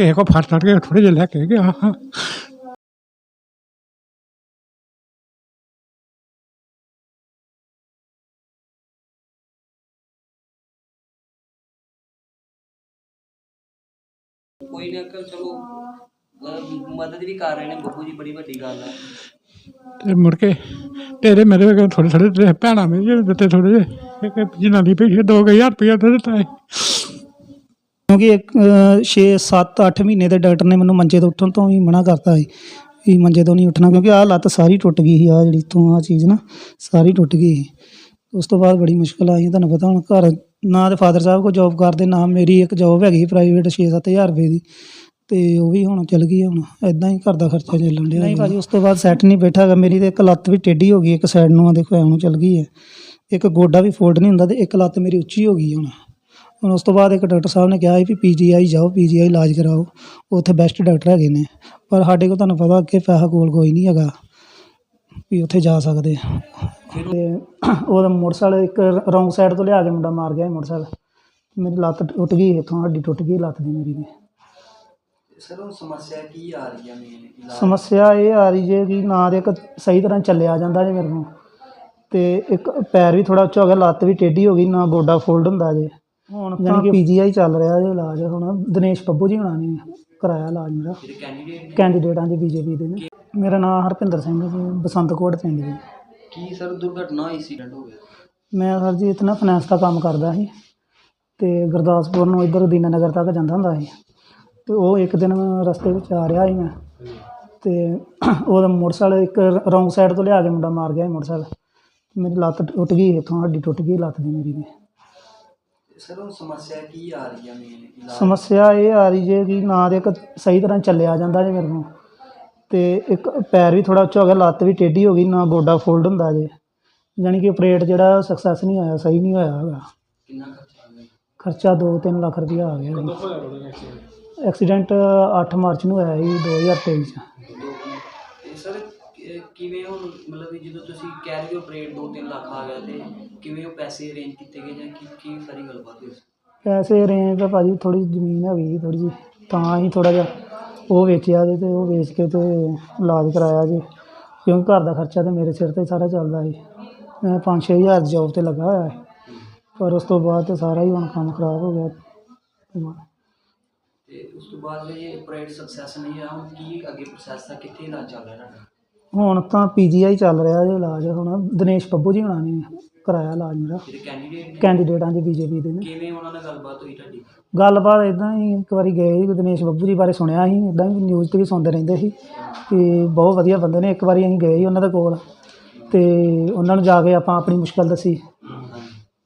ਕਿਸੇ ਕੋ ਫੜ ਫੜ ਕੇ ਥੋੜੇ ਜਿਹੇ ਲੈ ਕੇ ਗਿਆ। ਹਾਂ ਕੋਈ ਨਾ ਅੰਕਲ ਚਲੋ ਅਹ ਮਦਦ ਵੀ ਕਰ ਰਹੇ ਨੇ ਬੱਬੂ ਜੀ ਬੜੀ ਵੱਡੀ ਗੱਲ ਹੈ। ਤੇ ਮੁੜ ਕੇ ਤੇਰੇ ਮੇਰੇ ਕੋਲ ਥੋੜੇ ਥੋੜੇ ਤੇ ਭੈਣਾਂ ਮੇਰੇ ਜਿਹੜੇ ਦਿੱਤੇ ਥੋੜੇ ਜਿਹੇ ਇੱਕ ਜਿਨ੍ਹਾਂ ਦੀ ਪਈ 2000 ਰੁਪਇਆ ਦੇ ਦਿੱਤਾ ਹੈ ਕਿਉਂਕਿ ਇੱਕ 6 7 8 ਮਹੀਨੇ ਦੇ ਡਾਕਟਰ ਨੇ ਮੈਨੂੰ ਮੰਜੇ ਤੋਂ ਉੱਠਣ ਤੋਂ ਵੀ ਮਨਾ ਕਰਤਾ ਸੀ ਵੀ ਮੰਜੇ ਤੋਂ ਨਹੀਂ ਉੱਠਣਾ ਕਿਉਂਕਿ ਆਹ ਲੱਤ ਸਾਰੀ ਟੁੱਟ ਗਈ ਸੀ ਆ ਜਿਹੜੀ ਤੋਂ ਆ ਚੀਜ਼ ਨਾ ਸਾਰੀ ਟੁੱਟ ਗਈ ਸੀ। ਉਸ ਤੋਂ ਬਾਅਦ ਬੜੀ ਮੁਸ਼ਕਲ ਆਈ ਤੁਹਾਨੂੰ ਪਤਾ ਹੁਣ ਘਰ ਨਾ ਤੇ ਫਾਦਰ ਸਾਹਿਬ ਕੋ ਜੌਬ ਕਰਦੇ ਨਾ ਮੇਰੀ ਇੱਕ ਜੌਬ ਹੈਗੀ ਪ੍ਰਾਈਵੇਟ 6-7000 ਰੁਪਏ ਦੀ ਤੇ ਉਹ ਵੀ ਹੁਣ ਚਲ ਗਈ ਹੁਣ ਐਦਾਂ ਹੀ ਘਰ ਦਾ ਖਰਚਾ ਚੱਲਣ ਡਿਆ ਨਹੀਂ ਭਾਜੀ ਉਸ ਤੋਂ ਬਾਅਦ ਸੈੱਟ ਨਹੀਂ ਬੈਠਾ ਹੈਗਾ ਮੇਰੀ ਤੇ ਇੱਕ ਲੱਤ ਵੀ ਟੇਢੀ ਹੋ ਗਈ ਇੱਕ ਸਾਈਡ ਨੂੰ ਆ ਦੇਖੋ ਐਂ ਨੂੰ ਚਲ ਗਈ ਹੈ। ਇੱਕ ਗੋਡਾ ਵੀ ਫੋਲਡ ਨਹੀਂ ਹੁੰਦਾ ਤੇ ਇੱਕ ਲੱਤ ਮੇਰੀ ਉੱਚੀ ਹੋ ਗਈ ਹੁਣ। ਹੁਣ ਉਸ ਤੋਂ ਬਾਅਦ ਇੱਕ ਡਾਕਟਰ ਸਾਹਿਬ ਨੇ ਕਿਹਾ ਸੀ ਵੀ ਪੀਜੀਆਈ ਜਾਓ ਪੀਜੀਆਈ ਇਲਾਜ ਕਰਾਓ ਉੱਥੇ ਬੈਸਟ ਡਾਕਟਰ ਹੈਗੇ ਨੇ। ਪਰ ਸਾਡੇ ਕੋਲ ਤੁਹਾਨੂੰ ਪਤਾ ਅੱਗੇ ਪੈਸਾ ਕੋਲ ਕੋਈ ਨਹੀਂ ਹੈਗਾ ਵੀ ਉੱਥੇ ਜਾ ਸਕਦੇ। ਤੇ ਉਹਦਾ ਮੋਟਰਸਾਈਕਲ ਇੱਕ ਰੌਂਗ ਸਾਈਡ ਤੋਂ ਲਿਆ ਕੇ ਮੁੰਡਾ ਮਾਰ ਗਿਆ ਸੀ ਮੋਟਰਸਾਈਕਲ। ਮੇਰੀ ਲੱਤ ਟੁੱਟ ਗਈ ਇੱਥੋਂ ਹੱਡੀ ਟੁੱਟ ਗਈ ਲੱਤ ਦੀ ਮੇਰੀ ਦੀ ਸਰ ਉਹ ਸਮੱਸਿਆ ਕੀ ਆ ਰਹੀ ਹੈ ਮੇਨ ਸਮੱਸਿਆ ਇਹ ਆ ਰਹੀ ਜੇ ਕਿ ਨਾ ਦੇ ਇੱਕ ਸਹੀ ਤਰ੍ਹਾਂ ਚੱਲਿਆ ਜਾਂਦਾ ਜੇ ਮੇਰੇ ਨੂੰ ਤੇ ਇੱਕ ਪੈਰ ਵੀ ਥੋੜਾ ਉੱਚਾ ਹੋ ਗਿਆ ਲੱਤ ਵੀ ਟੇਢੀ ਹੋ ਗਈ ਨਾ ਗੋਡਾ ਫੋਲਡ ਹੁੰਦਾ ਜੇ। ਹੁਣ ਕਿ ਪੀਜੀਆਈ ਚੱਲ ਰਿਹਾ ਜੇ ਇਲਾਜ ਹੁਣ ਦਿਨੇਸ਼ ਬੱਬੂ ਜੀ ਹੁਣਾਂ ਨੇ ਕਰਾਇਆ ਇਲਾਜ ਮੇਰਾ। ਕੈਂਡੀਡੇਟ ਕੈਂਡੀਡੇਟਾਂ ਦੇ ਬੀਜੇਪੀ ਦੇ ਨੇ। ਮੇਰਾ ਨਾਮ ਹਰਪਿੰਦਰ ਸਿੰਘ ਜੀ ਬਸੰਤਕੋਟ ਪਿੰਡ ਜੀ ਕੀ ਸਰ ਦੁਰਘਟਨਾ ਐਕਸੀਡੈਂਟ ਹੋ ਗਿਆ? ਮੈਂ ਸਰ ਜੀ ਇੱਥੇ ਨਾ ਫਾਈਨੈਂਸ ਦਾ ਕੰਮ ਕਰਦਾ ਸੀ ਤੇ ਗੁਰਦਾਸਪੁਰ ਨੂੰ ਇੱਧਰ ਦੀਨਾਨਗਰ ਤੱਕ ਜਾਂਦਾ ਹੁੰਦਾ ਸੀ। ਤੇ ਉਹ ਇੱਕ ਦਿਨ ਰਸਤੇ ਵਿੱਚ ਆ ਰਿਹਾ ਸੀ ਮੈਂ। ਤੇ ਉਹਦਾ ਮੋਟਰਸਾਈਕਲ ਇੱਕ ਰੌਂਗ ਸਾਈਡ ਤੋਂ ਲਿਆ ਕੇ ਮੁੰਡਾ ਮਾਰ ਗਿਆ ਸੀ ਮੋਟਰਸਾਈਕਲ। ਮੇਰੀ ਲੱਤ ਟੁੱਟ ਗਈ ਇੱਥੋਂ ਹੱਡੀ ਟੁੱਟ ਗਈ ਲੱਤ ਦੀ ਮੇਰੀ ਦੀ। ਸਰ ਉਹ ਸਮੱਸਿਆ ਕੀ ਆ ਰਹੀ ਹੈ ਮੇਨ ਸਮੱਸਿਆ ਇਹ ਆ ਰਹੀ ਜੇ ਕਿ ਨਾ ਦੇ ਇੱਕ ਸਹੀ ਤਰ੍ਹਾਂ ਚੱਲਿਆ ਜਾਂਦਾ ਜੇ ਮੇਰੇ ਨੂੰ ਤੇ ਇੱਕ ਪੈਰ ਵੀ ਥੋੜਾ ਉੱਚਾ ਹੋ ਗਿਆ ਲੱਤ ਵੀ ਟੇਢੀ ਹੋ ਗਈ ਨਾ ਗੋਡਾ ਫੋਲਡ ਹੁੰਦਾ ਜੇ। ਯਾਨੀ ਕਿ ਆਪਰੇਟ ਜਿਹੜਾ ਸਕਸੈਸ ਨਹੀਂ ਹੋਇਆ ਸਹੀ ਨਹੀਂ ਹੋਇਆ ਹੈਗਾ। ਕਿੰਨਾ ਖਰਚਾ ਆ ਗਿਆ? ਖਰਚਾ 2-3 ਲੱਖ ਰੁਪਇਆ ਆ ਗਿਆ। ਜੀ ਐਕਸੀਡੈਂਟ 8 ਮਾਰਚ ਨੂੰ ਹੋਇਆ ਸੀ 2023 ਚ। ਕਿਵੇਂ ਹੁਣ ਮਤਲਬ ਵੀ ਜਦੋਂ ਤੁਸੀਂ ਕਹਿ ਰਹੇ ਹੋ ਆਪਰੇਟ 2-3 ਲੱਖ ਆ ਗਿਆ ਤੇ ਕਿਵੇਂ ਉਹ ਪੈਸੇ ਅਰੇਂਜ ਕੀਤੇ ਗਏ ਜਾਂ ਕੀ ਕੀ ਸਾਰੀ ਗੱਲਬਾਤ ਹੋਈ? ਪੈਸੇ ਰੇਂਜ ਤਾਂ ਭਾਜੀ ਥੋੜੀ ਜ਼ਮੀਨ ਹੈਗੀ ਥੋੜੀ ਜੀ ਤਾਂ ਹੀ ਥੋੜਾ ਜਿਹਾ ਉਹ ਵੇਚਿਆ ਜੇ ਤੇ ਉਹ ਵੇਚ ਕੇ ਤੇ ਇਲਾਜ ਕਰਾਇਆ ਜੀ। ਕਿਉਂਕਿ ਘਰ ਦਾ ਖਰਚਾ ਤੇ ਮੇਰੇ ਸਿਰ ਤੇ ਸਾਰਾ ਚੱਲਦਾ ਸੀ। ਮੈਂ 5-6 ਹਜ਼ਾਰ ਜੌਬ ਤੇ ਲੱਗਾ ਹੋਇਆ ਸੀ। ਪਰ ਉਸ ਤੋਂ ਬਾਅਦ ਤੇ ਸਾਰਾ ਹੀ ਹੁਣ ਕੰਮ ਖਰਾਬ ਹੋ ਗਿਆ। ਤੇ ਉਸ ਤੋਂ ਬਾਅਦ ਜੇ ਆਪਰੇਟ ਸਕਸੈਸ ਨਹੀਂ ਆ। ਹੁਣ ਕੀ ਅੱਗੇ ਪ੍ਰੋਸੈਸ ਆ? ਕਿੱਥੇ ਇਲਾਜ ਚੱਲ ਰਿਹਾ ਤੁਹਾਡਾ? ਹੁਣ ਤਾਂ ਪੀਜੀਆਈ ਚੱਲ ਰਿਹਾ ਜੀ ਇਲਾਜ ਹੁਣ ਦਿਨੇਸ਼ ਬੱਬੂ ਜੀ ਹੁਣਾਂ ਨੇ ਕਰਾਇਆ ਇਲਾਜ ਮੇਰਾ। ਜਿਹੜੇ ਕੈਂਡੀਡੇਟ ਨੇ? ਕੈਂਡੀਡੇਟਾਂ ਦੀ ਬੀਜੇਪੀ ਦੇ ਨੇ। ਕਿਵੇਂ ਉਹਨਾਂ ਨਾਲ ਗੱਲਬਾਤ ਹੋਈ ਤੁਹਾਡੀ? ਗੱਲਬਾਤ ਇਦਾਂ ਹੀ ਇੱਕ ਵਾਰੀ ਗਏ ਸੀ ਦਿਨੇਸ਼ ਬੱਬੂ ਜੀ ਬਾਰੇ ਸੁਣਿਆ ਸੀ ਇਦਾਂ ਹੀ ਨਿਊਜ਼ ਤੇ ਵੀ ਸੁਣਦੇ ਰਹਿੰਦੇ ਸੀ ਕਿ ਬਹੁਤ ਵਧੀਆ ਬੰਦੇ ਨੇ ਇੱਕ ਵਾਰੀ ਅਸੀਂ ਗਏ ਸੀ ਉਹਨਾਂ ਦੇ ਕੋਲ ਤੇ ਉਹਨਾਂ ਨੂੰ ਜਾ ਕੇ ਆਪਾਂ ਆਪਣੀ ਮੁਸ਼ਕਲ ਦੱਸੀ।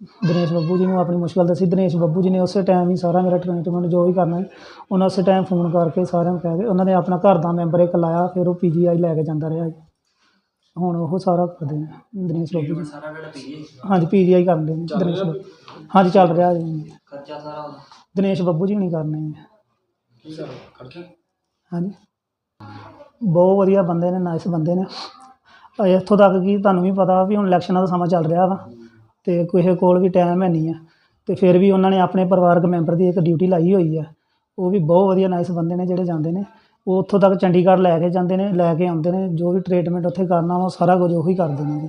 ਦਿਨੇਸ਼ ਬੱਬੂ ਜੀ ਨੂੰ ਆਪਣੀ ਮੁਸ਼ਕਲ ਦੱਸੀ ਦਿਨੇਸ਼ ਬੱਬੂ ਜੀ ਨੇ ਉਸੇ ਟਾਈਮ ਹੀ ਸਾਰਾ ਮੇਰਾ ਟ੍ਰੀਟਮੈਂਟ ਜੋ ਵੀ ਕਰਨਾ ਹੈ ਉਹਨਾਂ ਉਸੇ ਟਾਈਮ ਫੋਨ ਕਰਕੇ ਸਾਰਿਆਂ ਨੂੰ ਕਹਿ ਕੇ ਉਹਨਾਂ ਨੇ ਆਪਣਾ ਘਰ ਦਾ ਮੈਂਬਰ ਇੱਕ ਲਾਇਆ ਫਿਰ ਉਹ ਪੀਜੀਆਈ ਲੈ ਕੇ ਜਾਂਦਾ ਰਿਹਾ ਜੀ। ਹੁਣ ਉਹ ਸਾਰਾ ਕਰਦੇ ਨੇ ਦਿਨੇਸ਼ ਬੱਬੂ ਜੀ। ਸਾਰਾ ਜਿਹੜਾ ਪੀਏ ਹਾਂਜੀ ਪੀਜੀਆਈ ਕਰਦੇ ਨੇ ਦਿਨੇਸ਼ ਬੱਬੂ ਹਾਂਜੀ ਚੱਲ ਰਿਹਾ ਜੀ। ਖਰਚਾ ਸਾਰਾ ਉਹਦਾ। ਦਿਨੇਸ਼ ਬੱਬੂ ਜੀ ਨਹੀਂ ਕਰਨੇ ਕੀ ਸਰ ਖਰਚਾ? ਹਾਂਜੀ। ਬਹੁਤ ਵਧੀਆ ਬੰਦੇ ਨੇ ਨਾਈਸ ਬੰਦੇ ਨੇ। ਇੱਥੋਂ ਤੱਕ ਕਿ ਤੁਹਾਨੂੰ ਵੀ ਪਤਾ ਵੀ ਹੁਣ ਇਲੈਕਸ਼ਨਾਂ ਦਾ ਸਮਾਂ ਚੱਲ ਰਿਹਾ ਵਾ। ਤੇ ਕਿਸੇ ਕੋਲ ਵੀ ਟਾਈਮ ਹੈ ਨਹੀਂ ਆ। ਤੇ ਫਿਰ ਵੀ ਉਹਨਾਂ ਨੇ ਆਪਣੇ ਪਰਿਵਾਰਕ ਮੈਂਬਰ ਦੀ ਇੱਕ ਡਿਊਟੀ ਲਾਈ ਹੋਈ ਆ। ਉਹ ਵੀ ਬਹੁਤ ਵਧੀਆ ਨਾਈਸ ਬੰਦੇ ਨੇ ਜਿਹੜੇ ਜਾਂਦੇ ਨੇ। ਉਹ ਉੱਥੋਂ ਤੱਕ ਚੰਡੀਗੜ੍ਹ ਲੈ ਕੇ ਜਾਂਦੇ ਨੇ, ਲੈ ਕੇ ਆਉਂਦੇ ਨੇ, ਜੋ ਵੀ ਟ੍ਰੀਟਮੈਂਟ ਉੱਥੇ ਕਰਨਾ ਉਹ ਸਾਰਾ ਕੁਝ ਉਹੀ ਕਰਦੇ ਨੇ ਜੀ।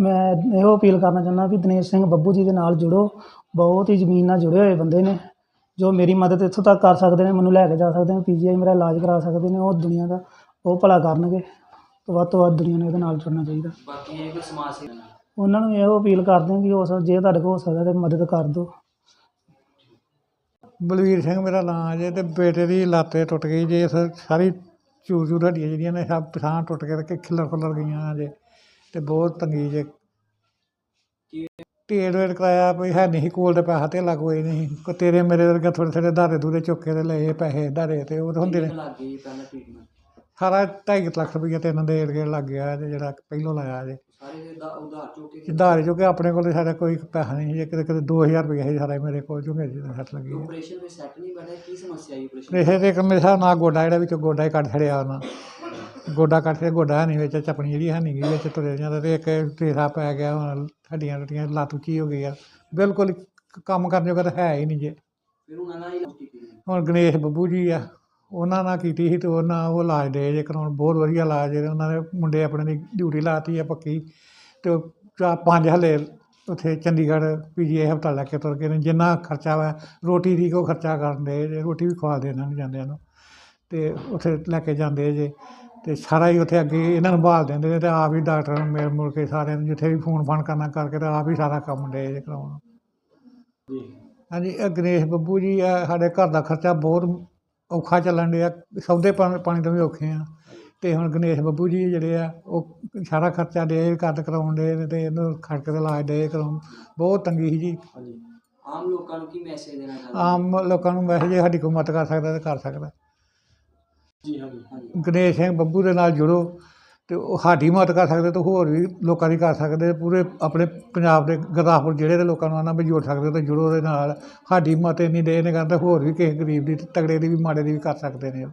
ਮੈਂ ਇਹੋ ਅਪੀਲ ਕਰਨਾ ਚਾਹੁੰਦਾ ਵੀ ਦਿਨੇਸ਼ ਸਿੰਘ ਬੱਬੂ ਜੀ ਦੇ ਨਾਲ ਜੁੜੋ। ਬਹੁਤ ਹੀ ਜ਼ਮੀਨ ਨਾਲ ਜੁੜੇ ਹੋਏ ਬੰਦੇ ਨੇ। ਜੋ ਮੇਰੀ ਮਦਦ ਇੱਥੋਂ ਤੱਕ ਕਰ ਸਕਦੇ ਨੇ, ਮੈਨੂੰ ਲੈ ਕੇ ਜਾ ਸਕਦੇ ਨੇ, ਪੀਜੀਆਈ ਮੇਰਾ ਇਲਾਜ ਕਰਾ ਸਕਦੇ ਨੇ, ਉਹ ਦੁਨੀਆ ਦਾ ਉਹ ਭਲਾ ਕਰਨਗੇ। ਤੇ ਵੱਧ ਤੋਂ ਵੱਧ ਦੁਨੀਆ ਨੂੰ ਇਹਦੇ ਨਾਲ ਜੁੜਨਾ ਚਾਹੀਦਾ। ਬਾਕੀ ਇਹ ਕੋਈ ਸਮਾਜ ਸੇਵਾ ਉਹਨਾਂ ਨੂੰ ਇਹੋ ਅਪੀਲ ਕਰਦੇ ਹਾਂ ਕਿ ਹੋ ਸਕਦਾ ਜੇ ਤੁਹਾਡੇ ਕੋਲ ਹੋ ਸਕਦਾ ਤੇ ਮਦਦ ਕਰ ਦਿਓ। ਬਲਵੀਰ ਸਿੰਘ ਮੇਰਾ ਨਾਂ ਜੇ ਤੇ ਬੇਟੇ ਦੀ ਲੱਤ ਟੁੱਟ ਗਈ ਜੇ ਸ- ਸਾਰੀ ਚੂਰ ਚੂਰ ਹੱਡੀਆਂ ਜਿਹੜੀਆਂ ਨੇ ਸਭ ਪਛਾਣ ਟੁੱਟ ਕੇ ਤੇ ਖਿੱਲਰ ਖੁੱਲਰ ਗਈਆਂ ਜੇ ਤੇ ਬਹੁਤ ਤੰਗੀ ਜੇ। ਟੇਡ ਵੇਟ ਕਰਾਇਆ ਕੋਈ ਹੈ ਨਹੀਂ ਸੀ ਕੋਲ ਤੇ ਪੈਸਾ ਧੇਲਾ ਕੋਈ ਨਹੀਂ ਕੋ ਤੇਰੇ ਮੇਰੇ ਵਰਗਾ ਥੋੜੇ ਥੋੜੇ ਧਾਰੇ ਦੂਰੇ ਚੁੱਕ ਕੇ ਤੇ ਲਏ ਪੈਸੇ ਧਾਰੇ ਤੇ ਉਹ ਤਾਂ ਹੁੰਦੇ ਨੇ। ਲੱਗ ਗਈ ਪਹਿਲਾਂ ਟ੍ਰੀਟਮੈਂਟ ਸਾਰਾ 2.5 ਲੱਖ ਰੁਪਈਆ ਤੇ ਇਹਨਾਂ ਦੇ ਏੜ ਗੇੜ ਲੱਗ ਗਿਆ ਤੇ ਜਿਹੜਾ ਪਹਿਲੋਂ ਲਾਇਆ ਜੇ। ਸਾਰੇ ਦੇ ਦਾ ਉਧਾਰ ਚੁੱਕ ਕੇ ਧਾਰੇ ਜੋ ਕਿ ਆਪਣੇ ਕੋਲ ਸਾਡਾ ਕੋਈ ਪੈਸਾ ਨਹੀਂ ਸੀ ਕਿਤੇ ਕਿਤੇ 2000 ਰੁਪਈਆ ਸੀ ਸਾਰਾ ਮੇਰੇ ਕੋਲ ਜੋ ਮੇਰੀ ਸੱਟ ਲੱਗੀ ਹੈ। ਆਪਰੇਸ਼ਨ ਵਿੱਚ ਸੈੱਟ ਨਹੀਂ ਬਣਿਆ ਕੀ ਸਮੱਸਿਆ ਆਈ ਆਪਰੇਸ਼ਨ ਤੇ ਇੱਕ ਮੇਰੇ ਹਿਸਾਬ ਨਾਲ ਗੋਡਾ ਜਿਹੜਾ ਵਿੱਚੋਂ ਗੋਡਾ ਹੀ ਕੱਢ ਛੜਿਆ ਉਹਨਾਂ। ਗੋਡਾ ਕੱਢ ਛੜਿਆ ਗੋਡਾ ਨਹੀਂ ਵਿੱਚ ਚਪਣੀ ਜਿਹੜੀ ਹੈ ਨਹੀਂ ਗਈ ਵਿੱਚ ਤੁਰੇ ਜਾਂਦਾ ਤੇ ਇੱਕ ਟੇਸਾ ਪੈ ਗਿਆ ਹੁਣ ਹੱਡੀਆਂ ਟੁੱਟੀਆਂ ਲੱਤ ਉੱਚੀ ਹੋ ਗਈ ਆ। ਬਿਲਕੁਲ ਕੰਮ ਕਰਨ ਜੋਗਾ ਤਾਂ ਹੈ ਹੀ ਨਹੀਂ ਜੇ। ਫਿਰ ਉਹਨਾਂ ਨਾਲ ਹੀ ਇਲਾਜ ਕੀਤੀ ਗਈ ਹੁਣ ਗਣੇਸ਼ ਬੱਬੂ ਜੀ ਆ। ਉਹਨਾਂ ਨਾਲ ਕੀਤੀ ਸੀ ਤੇ ਉਹਨਾਂ ਉਹ ਇਲਾਜ ਦੇ ਜੇ ਕਰਾਉਣ ਬਹੁਤ ਵਧੀਆ ਇਲਾਜ ਹੈ ਉਹਨਾਂ ਨੇ ਮੁੰਡੇ ਆਪਣੇ ਦੀ ਡਿਊਟੀ ਲਾਤੀ ਆ ਪੱਕੀ ਤੇ ਉਹ ਚਾਰ ਪੰਜ ਹਲੇ ਉੱਥੇ ਚੰਡੀਗੜ੍ਹ ਪੀਜੀਆਈ ਹਸਪਤਾਲ ਲੈ ਕੇ ਤੁਰ ਗਏ ਨੇ ਜਿੰਨਾ ਖਰਚਾ ਵਾ ਰੋਟੀ ਦੀ ਕੋ ਖਰਚਾ ਕਰਨ ਦੇ ਜੇ ਰੋਟੀ ਵੀ ਖਵਾ ਦੇ ਇਹਨਾਂ ਨੂੰ ਜਾਂਦਿਆਂ ਨੂੰ ਤੇ ਉੱਥੇ ਲੈ ਕੇ ਜਾਂਦੇ ਜੇ ਤੇ ਸਾਰਾ ਹੀ ਉੱਥੇ ਅੱਗੇ ਇਹਨਾਂ ਨੂੰ ਭਾਲ ਦਿੰਦੇ ਨੇ ਤੇ ਆਪ ਹੀ ਡਾਕਟਰ ਨੂੰ ਮਿਲ ਮੁਲ ਕੇ ਸਾਰਿਆਂ ਨੂੰ ਜਿੱਥੇ ਵੀ ਫੋਨ ਫਾਨ ਕਰਨਾ ਕਰਕੇ ਤੇ ਆਪ ਹੀ ਸਾਰਾ ਕੰਮ ਦੇ ਜੇ ਕਰਾਉਣ ਜੀ। ਹਾਂਜੀ ਇਹ ਗਣੇਸ਼ ਬੱਬੂ ਜੀ ਆ ਸਾਡੇ ਘਰ ਦਾ ਖਰਚਾ ਬਹੁਤ ਔਖਾ ਚੱਲਣ ਡਿਆ ਸੌਦੇ ਪਾਣੀ ਪਾਣੀ ਤੋਂ ਵੀ ਔਖੇ ਆ। ਤੇ ਹੁਣ ਗਣੇਸ਼ ਬੱਬੂ ਜੀ ਜਿਹੜੇ ਆ ਉਹ ਸਾਰਾ ਖਰਚਾ ਦੇ ਕੱਦ ਕਰਾਉਣ ਦੇ ਤੇ ਇਹਨੂੰ ਖਰਚ ਕੇ ਇਲਾਜ ਦੇ ਕਰਾਉਣ। ਬਹੁਤ ਤੰਗੀ ਸੀ ਜੀ। ਹਾਂਜੀ। ਆਮ ਲੋਕਾਂ ਨੂੰ ਕੀ ਮੈਸੇਜ ਦੇਣਾ ਚਾਹੁੰਦੇ? ਆਮ ਲੋਕਾਂ ਨੂੰ ਮੈਸੇਜ ਜੇ ਸਾਡੀ ਕੋਈ ਮਦਦ ਕਰ ਸਕਦਾ ਤੇ ਕਰ ਸਕਦਾ। ਜੀ ਹਾਂਜੀ ਹਾਂਜੀ। ਗਣੇਸ਼ ਸਿੰਘ ਬੱਬੂ ਦੇ ਨਾਲ ਜੁੜੋ। ਅਤੇ ਉਹ ਸਾਡੀ ਮਦਦ ਕਰ ਸਕਦੇ ਤੇ ਹੋਰ ਵੀ ਲੋਕਾਂ ਦੀ ਕਰ ਸਕਦੇ, ਪੂਰੇ ਆਪਣੇ ਪੰਜਾਬ ਦੇ ਗੁਰਦਾਸਪੁਰ ਜ਼ਿਲ੍ਹੇ ਦੇ ਲੋਕਾਂ ਨੂੰ ਆਨਾ ਵੀ ਜੁੜ ਸਕਦੇ ਤੇ ਜੁੜੋ ਉਹਦੇ ਨਾਲ। ਸਾਡੀ ਮਦਦ ਇੰਨੀ ਦੇ ਨੇ ਕਰਦੇ ਹੋਰ ਵੀ ਕਿਸੇ ਗਰੀਬ ਦੀ ਤਗੜੇ ਦੀ ਵੀ, ਮਾੜੇ ਦੀ ਵੀ ਕਰ ਸਕਦੇ ਨੇ ਉਹ।